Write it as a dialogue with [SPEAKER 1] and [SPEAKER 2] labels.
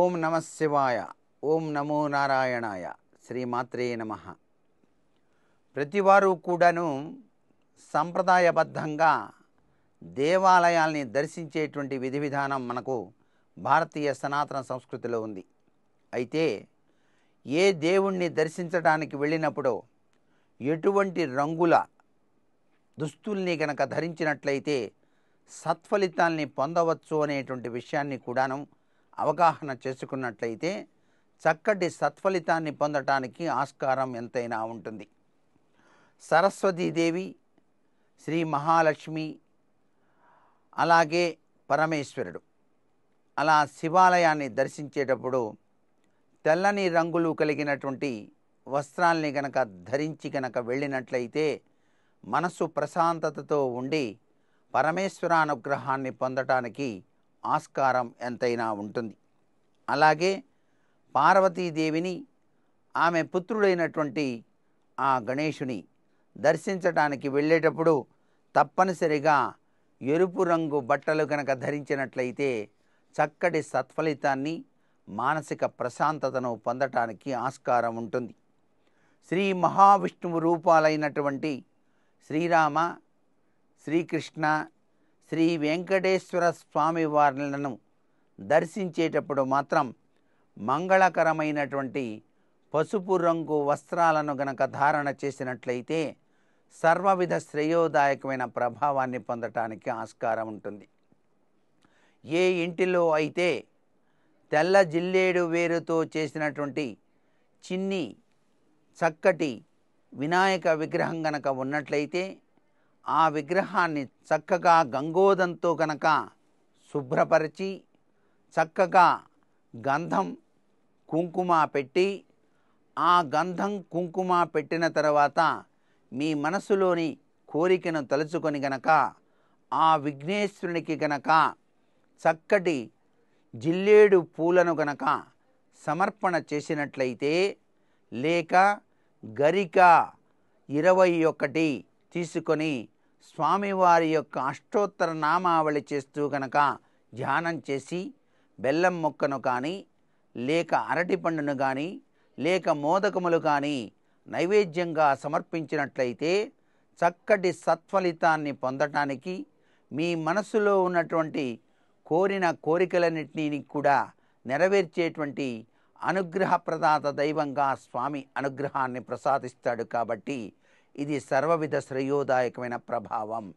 [SPEAKER 1] ఓం శివాయ ఓం నమో నారాయణాయ శ్రీమాత్రే నమ. ప్రతివారు కూడాను సంప్రదాయబద్ధంగా దేవాలయాల్ని దర్శించేటువంటి విధి విధానం మనకు భారతీయ సనాతన సంస్కృతిలో ఉంది. అయితే ఏ దేవుణ్ణి దర్శించడానికి వెళ్ళినప్పుడో ఎటువంటి రంగుల దుస్తుల్ని గనక ధరించినట్లయితే సత్ఫలితాల్ని పొందవచ్చు అనేటువంటి విషయాన్ని కూడాను అవగాహన చేసుకున్నట్లయితే చక్కటి సత్ఫలితాన్ని పొందటానికి ఆస్కారం ఎంతైనా ఉంటుంది. సరస్వతీదేవి శ్రీ మహాలక్ష్మి అలాగే పరమేశ్వరుడు. అలా శివాలయాన్ని దర్శించేటప్పుడు తెల్లని రంగులు కలిగినటువంటి వస్త్రాల్ని గనక ధరించి గనక వెళ్ళినట్లయితే మనసు ప్రశాంతతతో ఉండి పరమేశ్వర అనుగ్రహాన్ని పొందటానికి ఆస్కారం ఎంతైనా ఉంటుంది. అలాగే పార్వతీదేవిని ఆమె పుత్రుడైనటువంటి ఆ గణేషుని దర్శించటానికి వెళ్ళేటప్పుడు తప్పనిసరిగా ఎరుపు రంగు బట్టలు కనుక ధరించినట్లయితే చక్కటి సత్ఫలితాన్ని మానసిక ప్రశాంతతను పొందటానికి ఆస్కారం ఉంటుంది. శ్రీ మహావిష్ణువు రూపాలైనటువంటి శ్రీరామ శ్రీకృష్ణ శ్రీ వెంకటేశ్వర స్వామి వారిలను దర్శించేటప్పుడు మాత్రం మంగళకరమైనటువంటి పసుపు రంగు వస్త్రాలను గనక ధారణ చేసినట్లయితే సర్వవిధ శ్రేయోదాయకమైన ప్రభావాన్ని పొందటానికి ఆస్కారం ఉంటుంది. ఏ ఇంటిలో అయితే తెల్ల జిల్లేడు వేరుతో చేసినటువంటి చిన్ని చక్కటి వినాయక విగ్రహం గనక ఉన్నట్లయితే ఆ విగ్రహాన్ని చక్కగా గంగోదంతో గనక శుభ్రపరిచి చక్కగా గంధం కుంకుమ పెట్టి ఆ గంధం కుంకుమ పెట్టిన తర్వాత మీ మనసులోని కోరికను తలుచుకొని గనక ఆ విఘ్నేశ్వరునికి గనక చక్కటి జిల్లేడు పూలను గనక సమర్పణ చేసినట్లయితే లేక గరిక ఇరవై ఒకటి తీసుకొని స్వామివారి యొక్క అష్టోత్తర నామావళి చేస్తూ గనక ధ్యానం చేసి బెల్లం మొక్కను కానీ లేక అరటి పండును కానీ లేక మోదకములు కానీ నైవేద్యంగా సమర్పించినట్లయితే చక్కటి సత్ఫలితాన్ని పొందటానికి మీ మనసులో ఉన్నటువంటి కోరిన కోరికలన్నింటినీ కూడా నెరవేర్చేటువంటి అనుగ్రహ ప్రదాత దైవంగా స్వామి అనుగ్రహాన్ని ప్రసాదిస్తాడు కాబట్టి ఇది సర్వవిధ శ్రేయోదాయకమైన ప్రభావం.